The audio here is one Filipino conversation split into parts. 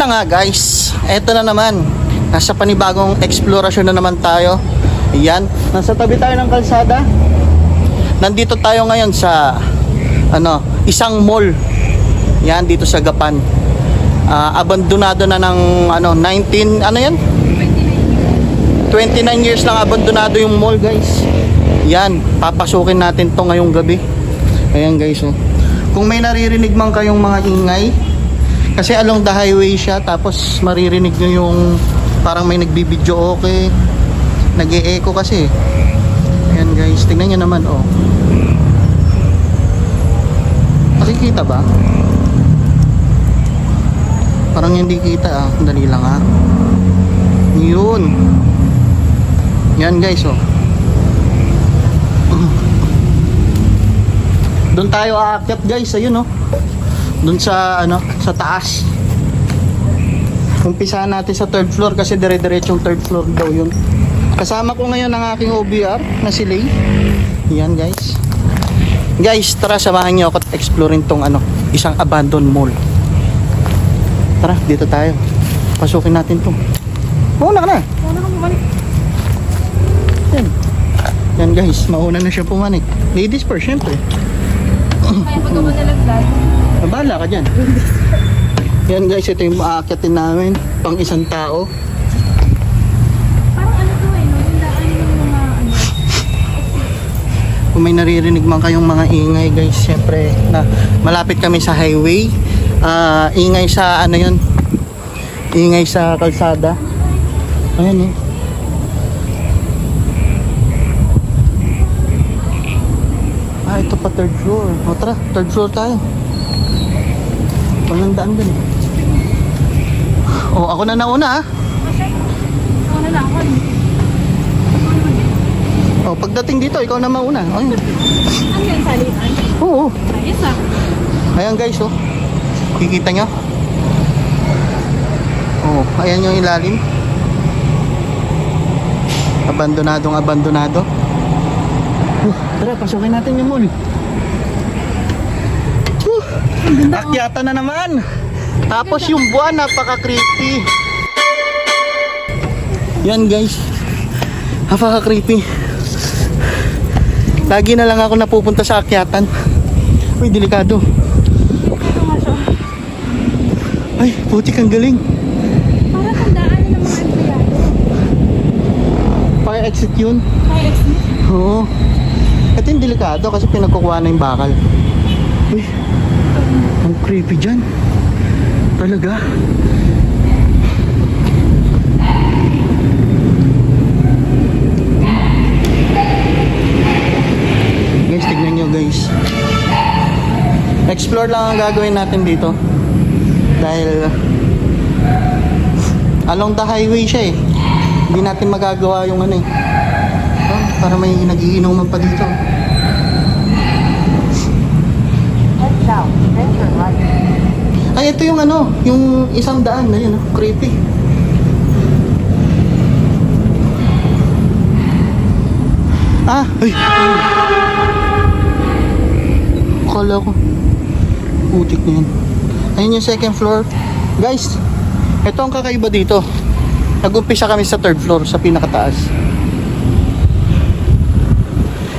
Na nga guys, eto na naman. Nasa panibagong eksplorasyon na naman tayo. Yan, nasa tabi tayo ng kalsada. Nandito tayo ngayon sa ano, isang mall. Yan dito sa Gapan. Ah, abandonado na ng ano 19 ano yan? 29 years lang abandonado yung mall guys. Yan, papasukin natin to ngayong gabi. Ayan guys oh. Kung may naririnig man kayong mga ingay, kasi along the highway siya, tapos maririnig nyo yung parang may nagbibideo okay. nag echo kasi. Ayan guys, tingnan nyo naman oh. Nakikita ba? Parang hindi kita ah. Dali lang ah. Yun. Yan guys oh. Doon tayo aakyat guys, ayun oh. Doon sa ano, sa taas. Umpisahan natin sa third floor kasi dire-diretsong third floor daw yun. Kasama ko ngayon ang aking OBR na si Lay. Yan guys. Guys, tara samahan niyo ako at explorein tong ano, isang abandoned mall. Tara, dito tayo. Pasukin natin to. Mauna ka na. Wala kang bumalik. Yan. Yan guys, mauna na siya pumanik. Ladies first, syempre. Kaya pag ako nalaglag, Mabala ka dyan. Yan guys, ito yung maakyatin namin. Pang isang tao. parang ano to eh, no? Yung daan yung mga ano. Kung may naririnig man kayong mga ingay guys, syempre na malapit kami sa highway. Ah, ingay sa ano yun? Ingay sa kalsada. Ayan eh. Ah, ito pa third floor. O tara, third floor tayo. Walang daan dun. Oh, ako na nauna ah. Kasi, ano lang ako. Oh, pagdating dito, ikaw na mauna. Ayun. Ano yung salitan? Oo. Ayos ah. Ayan guys, oh. Kikita nyo? Oh, ayan yung ilalim. Abandonadong abandonado. Uh, tara, pasukin natin yung mall. Uh, akyata na naman. Tapos yung buwan, napaka-creepy. Yan guys. Napaka-creepy. Lagi na lang ako napupunta sa akyatan. Uy, delikado. Ay, putik ang galing. Parang tandaan na ng mga empleyado. Fire exit yun. Fire exit. Oo. Yung delikado kasi pinagkukuha na yung bakal. Uy, ang creepy dyan. Talaga. Guys, tignan nyo guys. Explore lang ang gagawin natin dito. Dahil along the highway siya eh. Hindi natin magagawa yung ano eh. Oh, para may nagiinuman pa dito. Ay, ito yung ano, yung isang daan na yun, oh, creepy. Ah, ay. Akala ko. Putik na yun. Ayun yung second floor. Guys, ito ang kakaiba dito. Nag-umpisa kami sa third floor, sa pinakataas.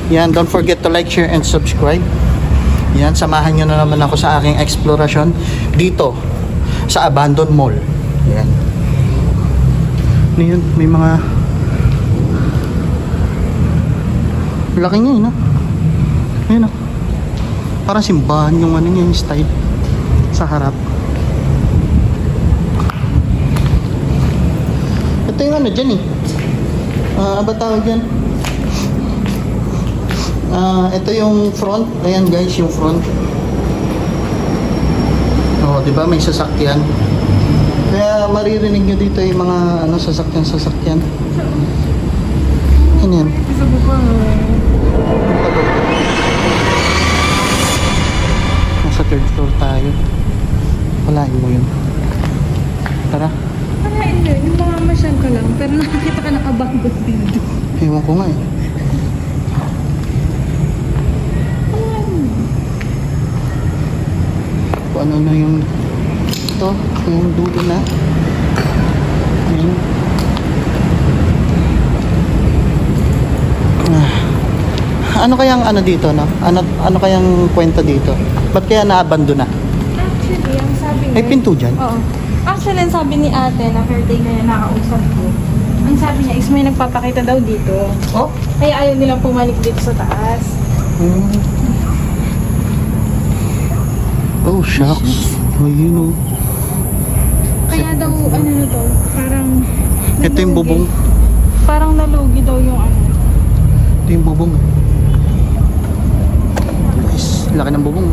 Yan, don't forget to like, share, and subscribe. Yan, samahan nyo na naman ako sa aking explorasyon dito sa Abandoned Mall. Yan. Ano? May mga... Laki niya yun, no? Ayun, no? Parang simbahan yung ano niya, yung style sa harap. Ito yung ano dyan, eh. Ah, ba tawag dyan? Ah, ito yung front. Ayan guys, yung front. Oh, 'di ba may sasakyan? Kaya maririnig nyo dito yung mga ano sasakyan-sasakyan. Ano yan? Nasa third floor tayo. Walain mo yun. Tara. Parang hindi. Yung mamamasyal ka lang. Pero nakakita ka abandoned building. Ewan ko nga eh. Kung ano na yung ito. Ito yung dulo na. Ayan. Ah. Ano kayang ano dito, no? Ano, ano kayang kwento dito? Ba't kaya naabando na? Actually, ang sabi May pinto dyan? Oo. Actually, ang sabi ni ate na caretaker na nakausap ko, ang sabi niya is may nagpapakita daw dito. Oh? Kaya ayaw nilang pumalik dito sa taas. Hmm. Oh, shucks. Oh, yun oh. Kaya daw, ano na daw, parang... Ito yung bubong. Parang nalugi daw yung ano. Ito yung bubong. Guys, laki ng bubong.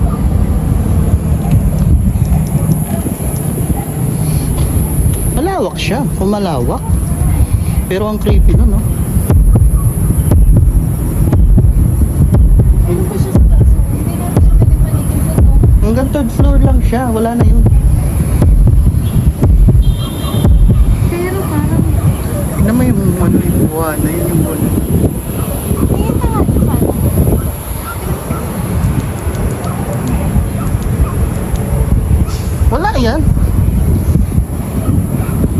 Malawak siya. Kung malawak. Pero ang creepy nun, no? Hanggang third floor lang siya. Wala na yun. Pero parang... Tignan mo yung ano yung buwan. na yun yung buwan. Wala yan.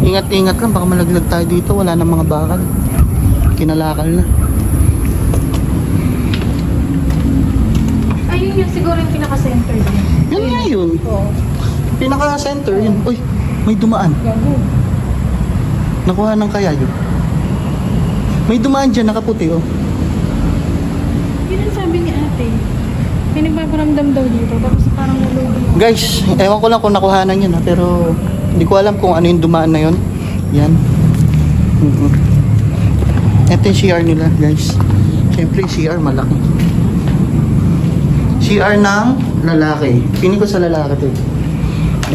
Ingat-ingat lang. Baka malaglag tayo dito. Wala na mga bakal. Kinalakal na. Ayun yung siguro yung pinaka-center din. Yan nga yun. Oo. Pinaka-center yun. Uy, may dumaan. Gago. Nakuha ng kaya yun. May dumaan dyan, nakaputi oh. Yun ang sabi ni ate. May nagpaparamdam daw dito. Tapos parang nalugi. Guys, ewan ko lang kung nakuhanan yun ha, pero hindi ko alam kung ano yung dumaan na yun. Yan. Mhm. Ito yung CR nila, guys. Siyempre, CR malaki. CR ng lalaki. Pinig ko sa lalaki to.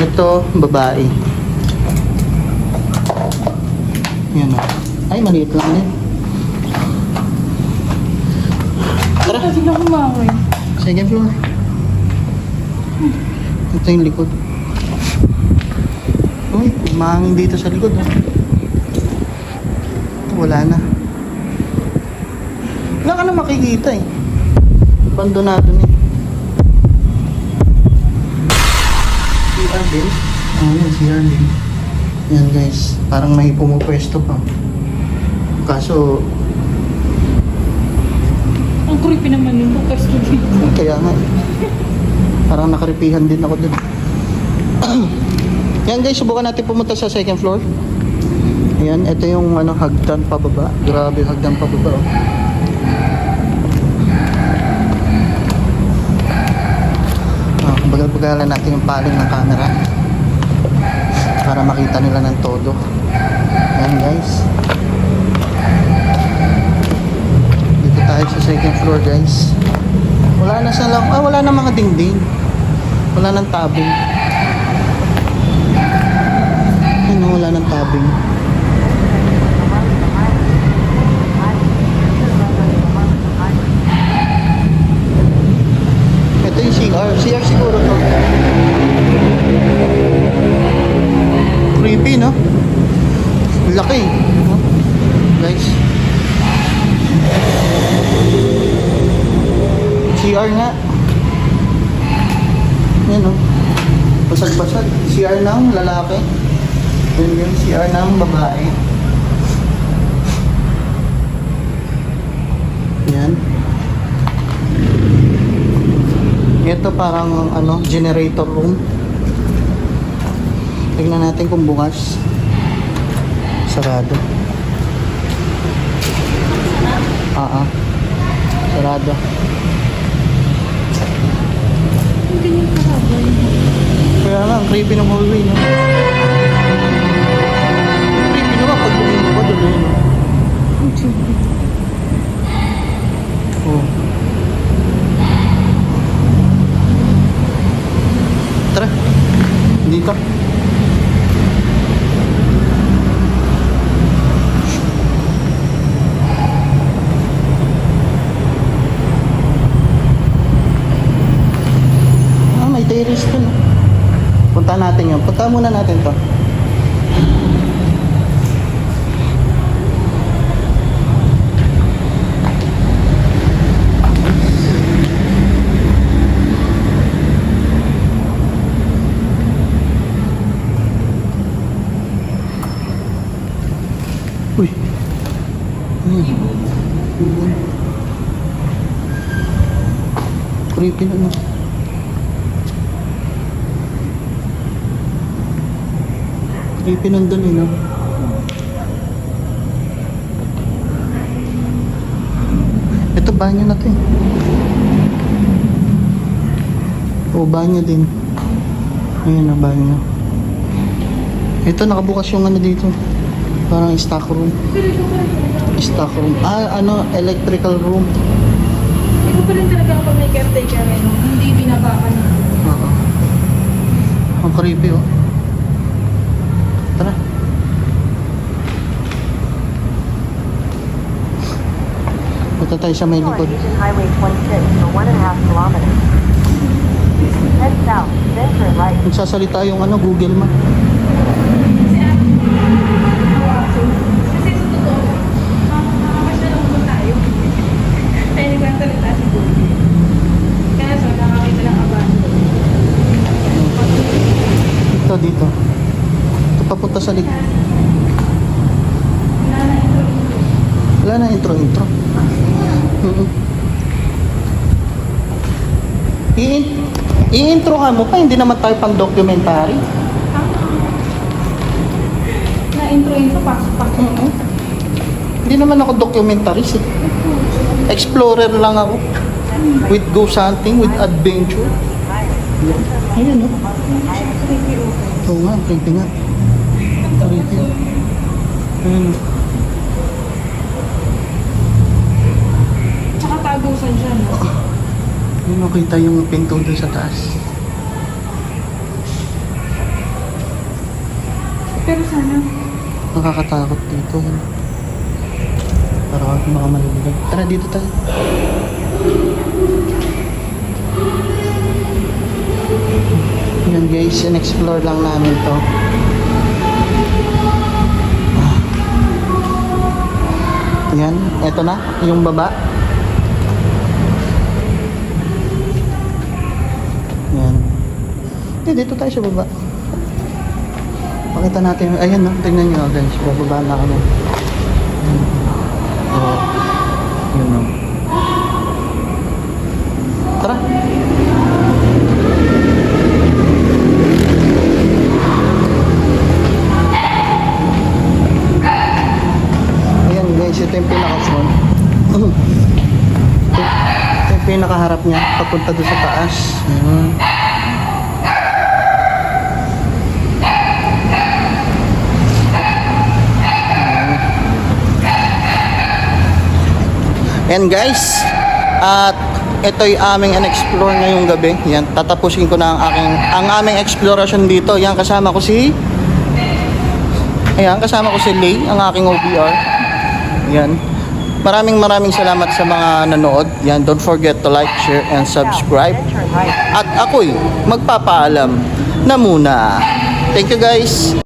Ito, babae. Yan o. Ay, maliit lang din. Tara. Kasi na kumakoy. Second floor. Ito yung likod. Uy, umahangin dito sa likod. Oh. Wala na. Wala ka na makikita eh. Abandonado na eh. Din? Oo, oh, CR din. Yan guys, parang may pumupwesto pa. Kaso, Ang creepy naman yung ko dito. Kaya nga. Parang nakaripihan din ako dun. Yan guys, subukan natin pumunta sa second floor. Ayan, ito yung ano, hagdan pababa. Grabe, hagdan pababa. Oh. Ah, bagal-bagalan natin yung paling ng camera. Para makita nila ng todo. Ayan guys. Dito tayo sa second floor guys. Wala na sa lang, ah, wala na mga dingding. Wala nang tabing. Ano, wala nang tabing. Basag-basag. CR ng lalaki. Yan yung CR ng babae. Yan. Ito parang ano, generator room. Tignan natin kung bukas. Sarado. Ah, ah. Sarado. Hindi niyo kahabol. Kaya nga, ang creepy ng hallway, no? Creepy naman pag tumingin ko doon, no? Oh. Tara. Dito. natin yun. Punta muna natin to. Uy. Hmm. Creepy na naman. Creepy nandun eh no. Ito banyo na to eh. O banyo din. Ayun na banyo. Ito nakabukas yung ano dito. Parang stock room. Stock room. Ah, ano, electrical room. Ito pa rin talaga kapag may caretaker eh, no? Hindi binabaka na. Oo. Ang creepy oh. Tara. Punta tayo sa may likod. using Highway 26 for one and a half kilometers. Head south, then turn right. Nagsasalita yung ano, Google Map. Kasi sa totoo, makakasya lang po tayo. Tayo nagsasalita si Google. Kaya so, nakakita lang abando. Ito dito. Ito papunta sa likod. Wala na intro-intro. Mm-mm. I- I-intro ka mo pa, hindi naman tayo pang documentary. Na-intro-intro, pasok-pasok. Hindi naman ako documentaries eh. Explorer lang ako. With ghost hunting, with adventure. Ayan o. Oo nga, creepy nga. Ayan o. Tsaka tagusan siya, no? Ayan o, kita yung pinto doon sa taas. Pero sana, Nakakatakot dito. Para ako makamalulog. Tara, dito tayo. Yan guys, in-explore lang namin to. Ah. Yan, eto na, yung baba. Hindi, dito tayo sa baba. Pakita natin. Ayan, no? tingnan nyo guys. Bababa na kami. Oh. Yun, no? Tara. Ayan guys, yung pinaka-phone. ito yung pinakaharap niya. Papunta doon sa taas. Ayan. And guys, at ito'y aming in-explore ngayong gabi. Yan, tatapusin ko na ang aking ang aming exploration dito. Yan kasama ko si Ayan, kasama ko si Lay, ang aking OBR. Yan. Maraming maraming salamat sa mga nanood. Yan, don't forget to like, share, and subscribe. At ako'y magpapaalam na muna. Thank you guys.